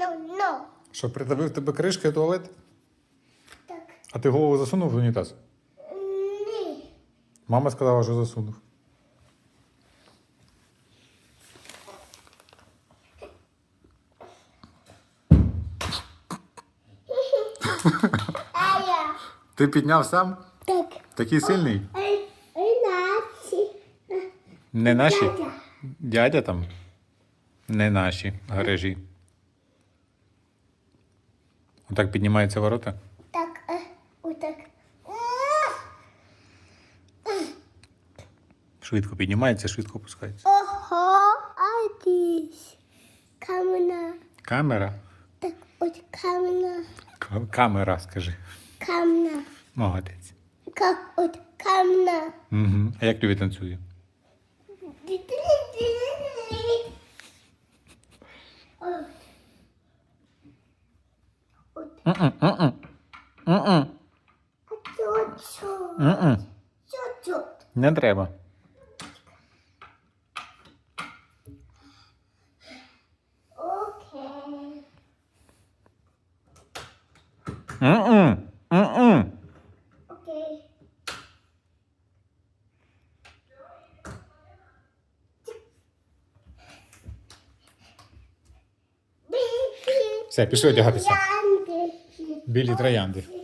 no, no. Що придавив тебе кришкою туалет? Так. А ти голову засунув в унітаз? Ні. Мама сказала, що засунув. А я. Ти підняв сам? Так. Такий сильний? Не наші? Дядя. Дядя там? Не наші гаражі. Отак піднімаються ворота. Так, е, отак. Швидко піднімається, швидко опускається. Ого, а десь. Камена. Камера. Так, от камена. К- Камера, скажи. Камна. Молодець. Как от камна. Угу. А як тобі танцює? М-м, м-м. А чо, чо? М-м. Чо, чо? Не треба. Окей. М-м. М-м. Окей. Все, пішли одягатися. Billy Traiandi